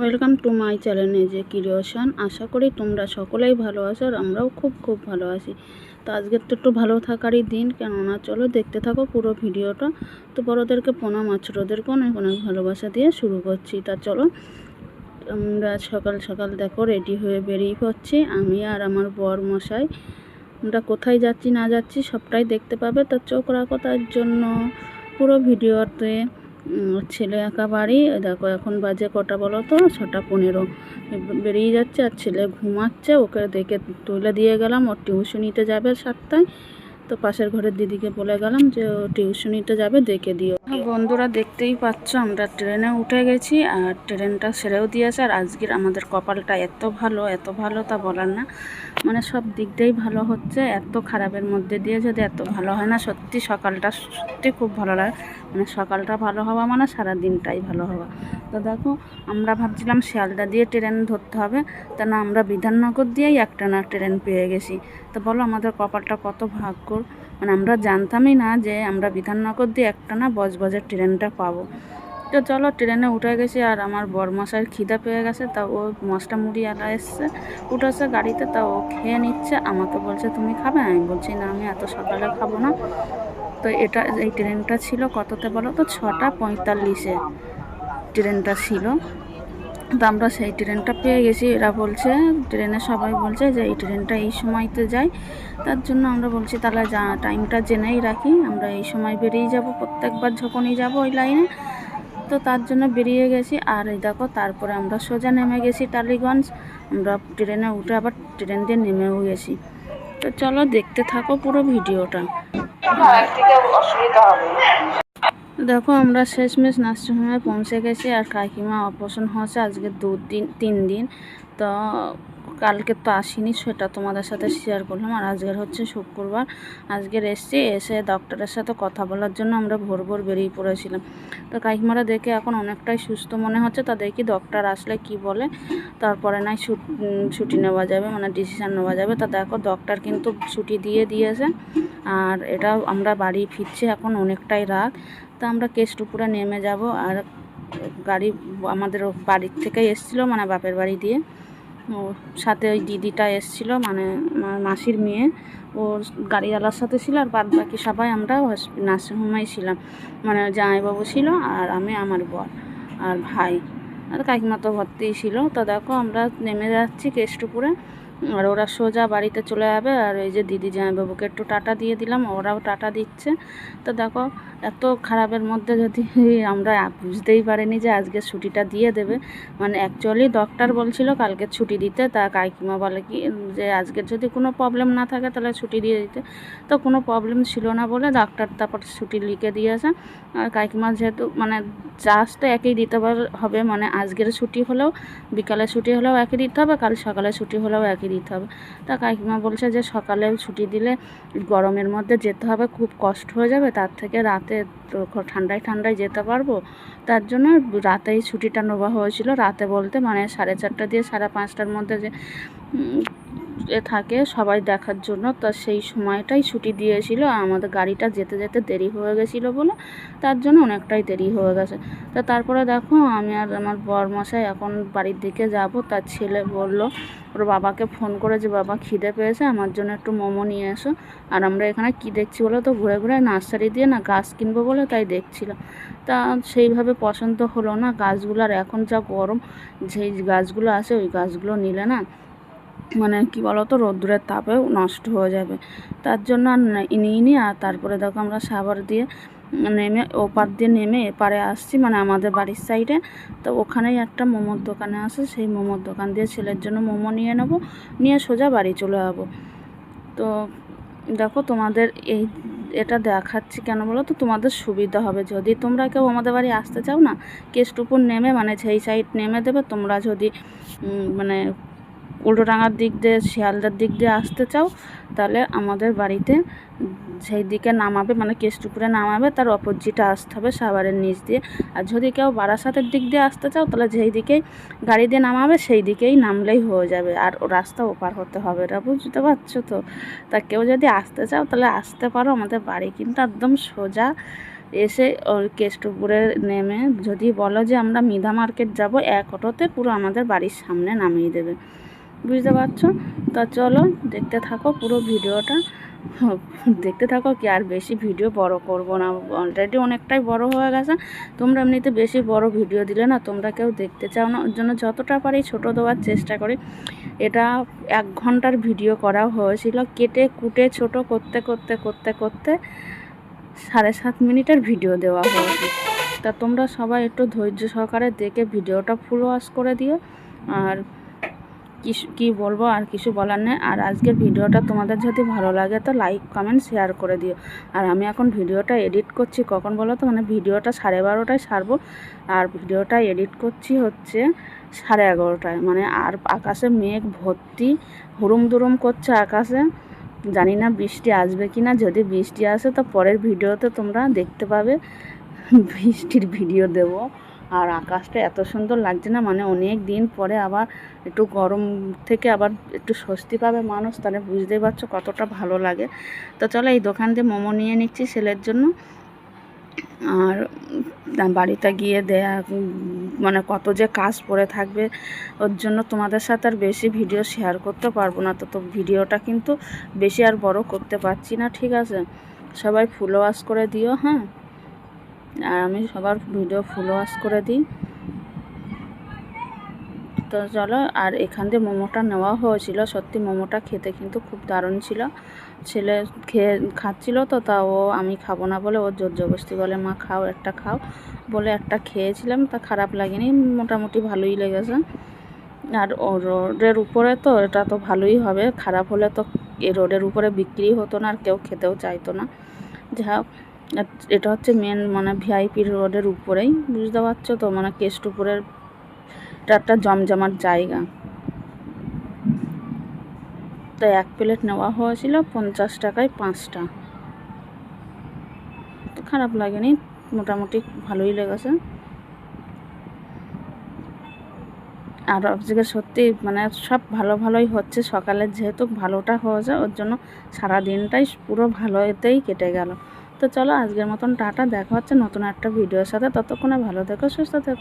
Welcome to my channel যে creation আশা করি তোমরা সকলেই ভালো আছো আর আমরাও খুব খুব ভালো আছি। তো আজকের তো একটু ভালো থাকারই দিন, কেননা চলো দেখতে থাকো পুরো ভিডিওটা। তো বড়োদেরকে প্রণাম আর ছোটোদেরকে অনেক অনেক ভালোবাসা দিয়ে শুরু করছি। তা চলো আমরা সকাল সকাল দেখো রেডি হয়ে বেরিয়ে পড়ছি। আমি আর আমার বর মশাই আমরা কোথায় যাচ্ছি না যাচ্ছি সবটাই দেখতে পাবে। তো চোখ রাখো তার জন্য। পুরো ভিডিওতে ছেলে একা বাড়ি, দেখো এখন বাজে কটা বলো তো? ছটা পনেরো। বেরিয়ে যাচ্ছে আর ছেলে ঘুমাচ্ছে, ওকে দেখে তুলে দিয়ে গেলাম। ওর টিউশনিতে যাবে সাতটায়। তো পাশের ঘরের দিদিকে বলে গেলাম যে ও টিউশনিতে যাবে দেখে দিও। বন্ধুরা দেখতেই পাচ্ছ, আমরা ট্রেনে উঠে গেছি আর ট্রেনটা সেরেও দিয়েছে আর আজকের আমাদের কপালটা এত ভালো এত ভালো তা বলার না। মানে সব দিক দিয়েই ভালো হচ্ছে, এত খারাপের মধ্যে দিয়ে যদি এত ভালো হয় না, সত্যি সকালটা সত্যি খুব ভালো লাগে। মানে সকালটা ভালো হওয়া মানে সারা দিনটাই ভালো হওয়া। তো দেখো, আমরা ভাবছিলাম শিয়ালদা দিয়ে ট্রেন ধরতে হবে। তা না, আমরা বিধাননগর দিয়েই একটা না ট্রেন পেয়ে গেছি। তো বলো, আমাদের কপালটা কত ভাগ্যর? মানে আমরা জানতামই না যে আমরা বিধাননগর দিয়ে একটা না বজবজের ট্রেনটা পাবো। তো চলো, ট্রেনে উঠে গেছি আর আমার বরমশাইয়ের খিদে পেয়ে গেছে। তা ও মশটা মুড়ি আলা এসছে, উঠেছে গাড়িতে। তা ও খেয়ে নিচ্ছে, আমাকে বলছে, তুমি খাবে? আমি বলছি, না, আমি এত সকালে খাব না। তো এটা, এই ট্রেনটা ছিল কততে বলো তো, ছটা পঁয়তাল্লিশে। ট্রেনটা ছিল। তো আমরা সেই ট্রেনটা পেয়ে গেছি। এরা বলছে, ট্রেনে সবাই বলছে যে এই ট্রেনটা এই সময়তে যায়। তার জন্য আমরা বলছি, তাহলে যা টাইমটা জেনেই রাখি। আমরা এই সময় বেরিয়ে যাব, প্রত্যেকবার যখনই যাব ওই লাইনে। তো তার জন্য বেরিয়ে গেছি। আর এই দেখো, তারপরে আমরা সোজা নেমে গেছি টালিগঞ্জ। আমরা ট্রেনে উঠে আবার ট্রেন দিয়ে নেমেও গেছি। তো চলো দেখতে থাকো পুরো ভিডিওটা। দেখো, আমরা শেষমেশ নার্সিংহোমে পৌঁছে গেছি আর কাকিমা অপারেশন হয়েছে আজকে দু দিন, তিন দিন। তো কালকে তো আসিনি, সেটা তোমাদের সাথে শেয়ার করলাম। আর আজকের হচ্ছে শুক্রবার। আজকের এসছি, এসে ডক্টরের সাথে কথা বলার জন্য আমরা ভোর ভোর বেরিয়ে পড়েছিলাম। তো কাকিমারা দেখে এখন অনেকটাই সুস্থ মনে হচ্ছে। তা দেখি ডক্টর আসলে কি বলে। তারপরে নাই ছুট- ছুটি নেওয়া যাবে মানে ডিসিশান নেওয়া যাবে। তা দেখো ডক্টর কিন্তু ছুটি দিয়ে দিয়েছে। আর এটা আমরা বাড়ি ফিরছি এখন অনেকটাই রাত। তা আমরা কেষ্টপুরে নেমে যাব আর গাড়ি আমাদের বাড়ির থেকেই এসেছিল মানে বাপের বাড়ি দিয়ে। ওর সাথে ওই দিদিটা এসেছিল মানে আমার মাসির মেয়ে। ওর গাড়িওয়ালার সাথে ছিল আর বাদ বাকি সবাই আমরা নার্সিংহোমেই ছিলাম। মানে জামাইবাবু ছিল আর আমি, আমার বর আর ভাই। আর কাকিমা তো ভর্তিই ছিল। তো দেখো আমরা নেমে যাচ্ছি কেষ্টপুরে আর ওরা সোজা বাড়িতে চলে যাবে আর এই যে দিদি জামাইবাবুকে একটু টাটা দিয়ে দিলাম, ওরাও টাটা দিচ্ছে। তো দেখো, এত খারাপের মধ্যে যদি আমরা বুঝতেই পারিনি যে আজকে ছুটিটা দিয়ে দেবে। মানে অ্যাকচুয়ালি ডক্টর বলছিল কালকে ছুটি দিতে, তা কাকিমা বলে কি, যে আজকের যদি কোনো প্রবলেম না থাকে তাহলে ছুটি দিয়ে দিতে। তো কোনো প্রবলেম ছিল না বলে ডাক্তার তারপর ছুটি লিখে দিয়েছে। আর কাকিমা যেহেতু মানে তো একই দিতে হবে মানে আজকের ছুটি হলেও, বিকালে ছুটি হলেও একই দিতে হবে, কাল সকালে ছুটি হলেও একই দিতে হবে। তা কাকিমা বলছে যে সকালে ছুটি দিলে গরমের মধ্যে যেতে হবে, খুব কষ্ট হয়ে যাবে, তার থেকে রাতে ঠান্ডায় ঠান্ডায় যেতে পারব। তার জন্য রাতেই ছুটিটা নেওয়া হয়েছিল। রাতে বলতে মানে সাড়ে চারটা দিয়ে সাড়ে পাঁচটার মধ্যে যে থাকে সবাই দেখার জন্য। তা সেই সময়টাই ছুটি দিয়েছিল। আমাদের গাড়িটা যেতে যেতে দেরি হয়ে গেছিল বলে তার জন্য অনেকটাই দেরি হয়ে গেছে। তা তারপরে দেখো, আমি আর আমার বর মশাই এখন বাড়ির দিকে যাব। তার ছেলে বলল, ওর বাবাকে ফোন করে যে, বাবা, খিদে পেয়েছে, আমার জন্য একটু মোমো নিয়ে এসো। আর আমরা এখানে কি দেখছি বলো তো, ঘুরে ঘুরে নার্সারি দিয়ে না গাছ কিনবো বলে তাই দেখছিলাম। তা সেইভাবে পছন্দ হলো না। গাছগুলো আর এখন যা গরম, যেই গাছগুলো আছে ওই গাছগুলো নিলে না মানে কি বলতো, রোদ্দুরের তাপেও নষ্ট হয়ে যাবে। তার জন্য আর নে- নিইনি আর তারপরে দেখো আমরা সাভার দিয়ে নেমে, ওপার দিয়ে নেমে এপারে আসছি মানে আমাদের বাড়ির সাইডে। তো ওখানেই একটা মোমোর দোকানে আছে, সেই মোমোর দোকান দিয়ে ছেলের জন্য মোমো নিয়ে নেব, নিয়ে সোজা বাড়ি চলে যাব। তো দেখো তোমাদের এই, এটা দেখাচ্ছি কেন বলো তো, তোমাদের সুবিধা হবে। যদি তোমরা কেউ আমাদের বাড়ি আসতে চাও না, কেষ্টপুর নেমে মানে সেই সাইড নেমে দেবে, তোমরা যদি মানে উল্টোডাঙার দিক দিয়ে, শিয়ালদার দিক দিয়ে আসতে চাও, তাহলে আমাদের বাড়িতে সেই দিকে নামাবে মানে কেষ্টপুরে নামাবে, তার অপোজিটে আসতে হবে সাভারের নিচ দিয়ে। আর যদি কেউ বারাসাতের দিক দিয়ে আসতে চাও, তাহলে যেই দিকেই গাড়ি দিয়ে নামাবে, সেই দিকেই নামলেই হয়ে যাবে। আর রাস্তা ওপার হতে হবে এটা বুঝতে পারছ তো? তা কেউ যদি আসতে চাও, তাহলে আসতে পারো, আমাদের বাড়ি কিন্তু একদম সোজা। এসে কেষ্টপুরে নেমে যদি বলো যে আমরা মিধা মার্কেট যাব, এক অটোতে পুরো আমাদের বাড়ির সামনে নামিয়ে দেবে। বুঝতে পারছ? তা চলো, দেখতে থাকো পুরো ভিডিওটা। দেখতে থাকো কি আর বেশি ভিডিও বড় করব না। অলরেডি অনেকটাই বড় হয়ে গেছে। তোমরা এমনিতে বেশি বড় ভিডিও দিলে না, তোমরা কেউ দেখতে চাও না। ওর জন্য যতটা পারি ছোট দেওয়ার চেষ্টা করি। এটা এক ঘণ্টার ভিডিও করা হয়েছিল। কেটে কুটে ছোট করতে করতে করতে করতে সাড়ে সাত মিনিটের ভিডিও দেওয়া হয়েছে। তা তোমরা সবাই একটু ধৈর্য সহকারে দেখে ভিডিওটা ফুল ওয়াশ করে দিও। আর কী বলব আর কিছু বলার নেই। আর আজকের ভিডিওটা তোমাদের যদি ভালো লাগে তো লাইক কমেন্ট শেয়ার করে দিও। আর আমি এখন ভিডিওটা এডিট করছি। কখন বলো তো? মানে ভিডিওটা সাড়ে বারোটায় সারবো। আর ভিডিওটা এডিট করছি হচ্ছে সাড়ে এগারোটায়। মানে আর আকাশে মেঘ ভর্তি হুড়ুম দুরুম করছে আকাশে। জানি না বৃষ্টি আসবে কি না যদি বৃষ্টি আসে তো পরের ভিডিওতে তোমরা দেখতে পাবে। বৃষ্টির ভিডিও দেব। আর আকাশটা এত সুন্দর লাগছে না মানে অনেক দিন পরে আবার একটু গরম থেকে আবার একটু স্বস্তি পাবে মানুষ, তাহলে বুঝতেই পারছ কতটা ভালো লাগে। তো চলো এই দোকান দিয়ে মোমো নিয়ে নিচ্ছি ছেলের জন্য। আর বাড়িতে গিয়ে দেয়া মানে কত যে কাজ পড়ে থাকবে, ওর জন্য তোমাদের সাথে আর বেশি ভিডিও শেয়ার করতে পারব না। তো তো ভিডিওটা কিন্তু বেশি আর বড় করতে পারছি না, ঠিক আছে? সবাই ফুল ওয়াশ করে দিও হ্যাঁ? আর আমি সবার ভিডিও ফুল ওয়াশ করে দিই। তো চলো, আর এখান দিয়ে মোমোটা নেওয়া হয়েছিল। সত্যি মোমোটা খেতে কিন্তু খুব দারুণ ছিল। ছেলে খেয়ে খাচ্ছিল তো, তা ও আমি খাব না বলে ও জোর জবরদস্তি বলে, মা, খাও, একটা খাও। বলে একটা খেয়েছিলাম, তা খারাপ লাগেনি, মোটামুটি ভালোই লেগেছে। আর ও রোডের উপরে তো এটা তো ভালোই হবে, খারাপ হলে তো এ রোডের উপরে বিক্রি হতো না আর কেউ খেতেও চাইতো না। যা এটা হচ্ছে মেন মানে ভিআইপি রোডের উপরেই, বুঝতে পারছ তো? মানে কেষ্টপুরের এটা একটা জমজমার জায়গা। তো এক প্লেট নেওয়া হয়েছিল পঞ্চাশ টাকায় পাঁচটা। তো খারাপ লাগেনি, মোটামুটি ভালোই লেগেছে। আর আজকে সত্যি মানে সব ভালো ভালোই হচ্ছে, সকালে যেহেতু ভালোটা হয়েছে, ওর জন্য সারা দিনটাই পুরো ভালো এতেই কেটে গেল। তো চলো আজকের মতন টাটা, দেখা হচ্ছে নতুন একটা ভিডিওর সাথে, ততক্ষণে ভালো থেকো, সুস্থ থেকো।